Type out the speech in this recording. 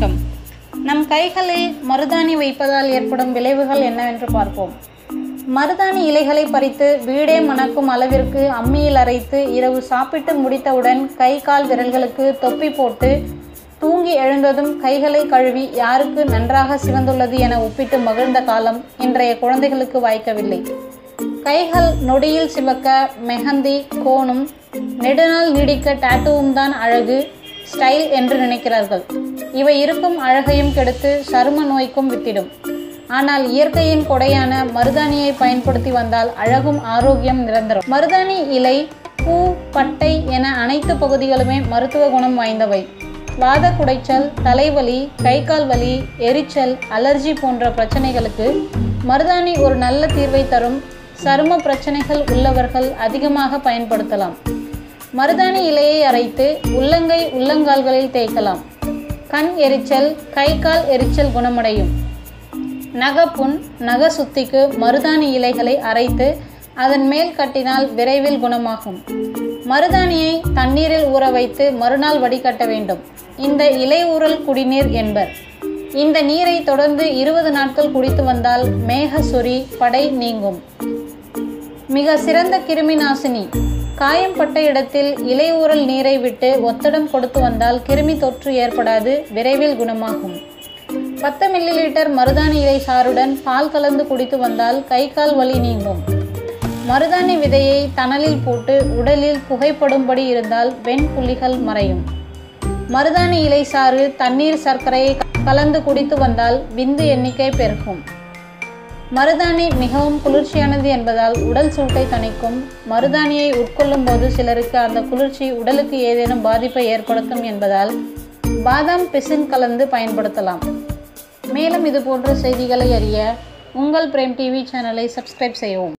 வணக்கம். நம் கைகளில் மருதாணி வைப்பதால் ஏற்படும் விளைவுகள் என்னவென்று பார்ப்போம். மருதாணி இலைகளை பறித்து வீடே மணக்கும் அளவிற்கு அம்மியில் அரைத்து இரவு சாப்பிட்டு முடித்தவுடன் கை கால் விரல்களுக்கு தொப்பி போட்டு தூங்கி எழுந்ததும் கைகளை கழுவி யாருக்கு நன்றாக சிவந்துள்ளது என ஒப்பிட்டு மகிழ்ந்த காலம் இன்றைய குழந்தைகளுக்கு வாய்க்கவில்லை. கைகள் நொடியில் சிவக்க மெஹந்தி கோணும் நெடுநாள் நீடிக்க டாட்டூவும் தான் அழகு. ஸ்டைல் என்று நினைக்கிறார்கள். இவை இருக்கும் அழகையும் கெடுத்து சரும நோய்க்கும் வித்திடும். ஆனால் இயற்கையின் கொடையான மருதாணியை பயன்படுத்தி வந்தால் அழகும் ஆரோக்கியம் நிரந்தரம். மருதாணி இலை பூ பட்டை என அனைத்து பகுதிகளுமே மருத்துவ குணம் வாய்ந்தவை. வாத குடைச்சல் தலைவலி கை கால் வலி எரிச்சல் அலர்ஜி போன்ற பிரச்சனைகளுக்கு மருதாணி ஒரு நல்ல தீர்வை தரும். சரும பிரச்சனைகள் உள்ளவர்கள் அதிகமாக பயன்படுத்தலாம். மருதாணி இலையை அரைத்து உள்ளங்கை உள்ளங்கால்களில் தேய்க்கலாம். கண் எரிச்சல் கை கால் எரிச்சல் குணமடையும். நகப்புண் நக சுத்திக்கு மருதாணி இலைகளை அரைத்து அதன் மேல் கட்டினால் விரைவில் குணமாகும். மருதாணியை தண்ணீரில் ஊற வைத்து மறுநாள் வடிகட்ட வேண்டும். இந்த இலை ஊறல் குடிநீர் என்பர். இந்த நீரை தொடர்ந்து இருபது நாட்கள் குடித்து வந்தால் மேக சொறி படை நீங்கும். மிக சிறந்த கிருமி நாசினி. காயம் பட்ட இடத்தில் இலை நீரை விட்டு ஒத்தடம் கொடுத்து வந்தால் கிருமி தொற்று ஏற்படாது விரைவில் குணமாகும். பத்து மில்லி லிட்டர் மருதாணி இலை சாறுடன் பால் கலந்து குடித்து வந்தால் கை கால் வலி நீங்கும். மருதாணி விதையை தணலில் போட்டு உடலில் புகைப்படும்படி இருந்தால் வெண் புள்ளிகள் மறையும். மருதாணி இலை சாறு தண்ணீர் சர்க்கரையை கலந்து குடித்து வந்தால் விந்து எண்ணிக்கை பெருகும். மருதாணி மிகவும் குளிர்ச்சியானது என்பதால் உடல் சூட்டை தணிக்கும். மருதாணியை உட்கொள்ளும் போது சிலருக்கு அந்த குளிர்ச்சி உடலுக்கு ஏதேனும் பாதிப்பை ஏற்படுத்தும் என்பதால் பாதாம் பிசின் கலந்து பயன்படுத்தலாம். மேலும் இது போன்ற செய்திகளை அறிய உங்கள் பிரேம் டிவி சேனலை சப்ஸ்கிரைப் செய்யவும்.